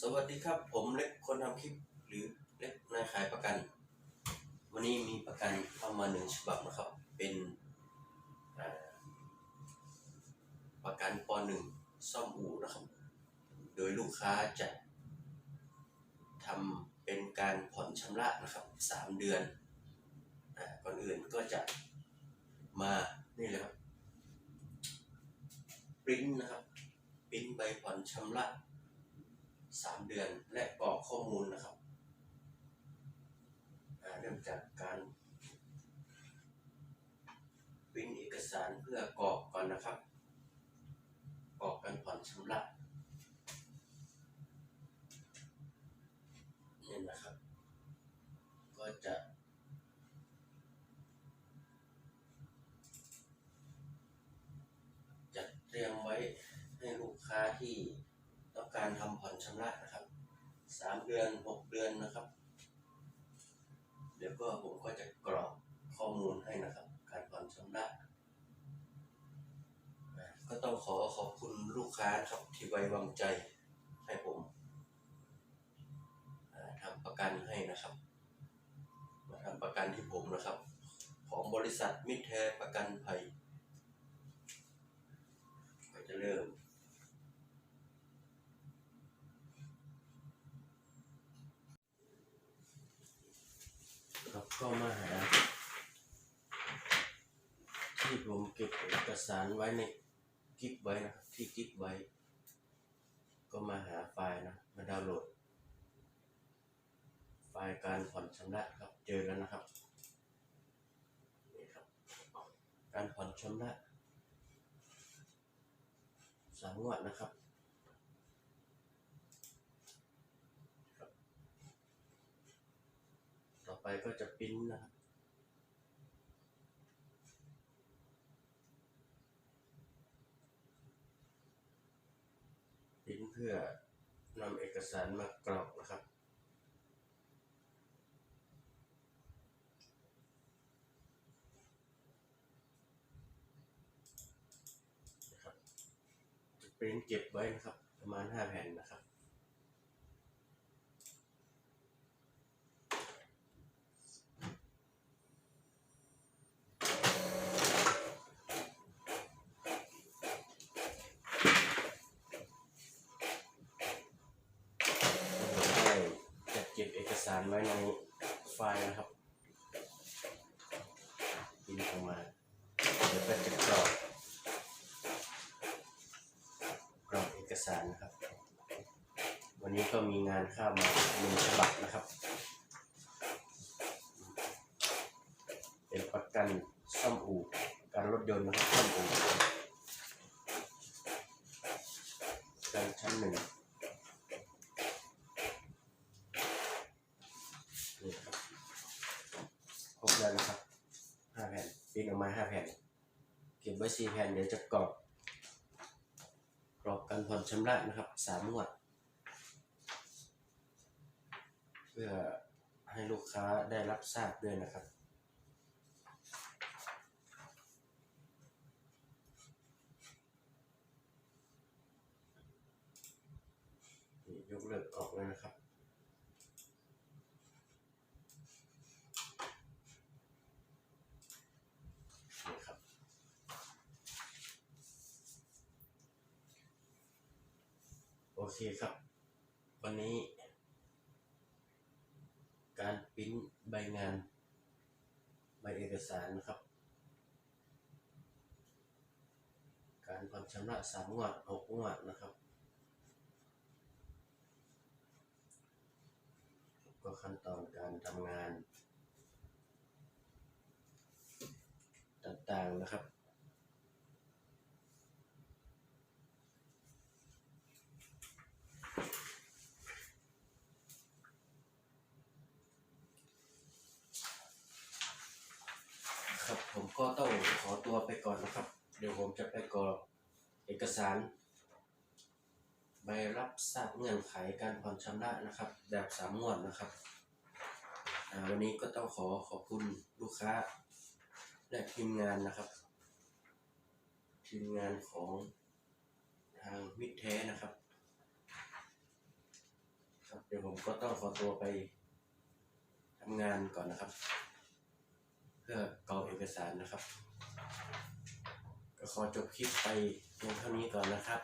สวัสดีครับผมเล็กคนทำคลิปหรือเล็กนายขายประกัน วันนี้มีประกันเข้ามาหนึ่งฉบับนะครับ เป็นประกันปหนึ่งซ่อมอู่นะครับ โดยลูกค้าจะทำเป็นการผ่อนชำระนะครับสามเดือนอ่าก่อนอื่นก็จะมานี่เลยครับปริ้นนะครับปริ้นใบผ่อนชำระ ดือนและกรอกข้อมูลนะครับเริ่มจากการปิ้นเอกสารเพื่อกรอกก่อนนะครับกรอกการผ่อนชำระนี่นะครับ ก็จะจัดเตรียมไว้ให้ลูกค้าที่ การทำผ่อนชำระนะครับสามเดือนหกเดือนนะครับ เดี๋ยวก็ผมก็จะกรอกข้อมูลให้นะครับ การผ่อนชำระก็ต้องขอขอบคุณลูกค้าครับที่ไว้วางใจให้ผมทำประกันให้นะครับมาทำประกันที่ผมนะครับ ของบริษัทมิตรแท้ประกันภัยก็จะเริ่ม ครับ ก็มาหา ที่ผมเก็บเอกสารไว้ในกิฟไว้นะที่กิฟไว้ ก็มาหาไฟล์นะ มาดาวน์โหลด ไฟล์การผ่อนชำระครับ เจอแล้วนะครับนี่ครับ การผ่อนชำระสามงวดนะครับ ต่อไป ก็จะปริ้นนะครับปริ้นเพื่อนำเอกสารมากรอกนะครับนะครับจะปริ้นเก็บไว้นะครับ ประมาณห้าแผ่นนะครับ ได้จัดเก็บเอกสารไว้ในไฟล์นะครับพิมพ์ออกมาเดี๋ยวก็จะกรอกกรอกเอกสารนะครับ วันนี้ก็มีงานเข้ามาหนึ่งฉบับนะครับ เป็นประกันซ่อมอู่การรถยนต์นะครับซ่อมอู่การชั้นหนึ่ง แล้วนะครับห้าแผ่นปริ้นออกมาห้าแผ่น เก็บไว้สี่แผ่นเดี๋ยวจะกรอกกรอกการผ่อนชำระนะครับสามงวด เพื่อให้ลูกค้าได้รับทราบด้วยนะครับยกเลิกออกเลยนะครับ นี่ครับ โอเคครับ วันนี้ การปริ้นใบงาน ใบเอกสารนะครับ การผ่อนชำระสามงวดหกงวดนะครับ ก็ขั้นตอนการทำงาน ต่างๆนะครับ ครับผม ก็ต้องขอตัวไปก่อนนะครับ เดี๋ยวผมจะไปกรอกเอกสาร ใบรับทราบเงื่อนไขการผ่อนชำระนะครับ แบบสามงวดนะครับวันนี้ก็ต้องขอขอบคุณลูกค้า และทีมงานนะครับ ทีมงานของทางมิตรแท้นะครับ เดี๋ยวผมก็ต้องขอตัวไปทำงานก่อนนะครับ เพื่อกรอกเอกสารนะครับ ก็ขอจบคลิปไปเพียงเท่านี้ก่อนนะครับ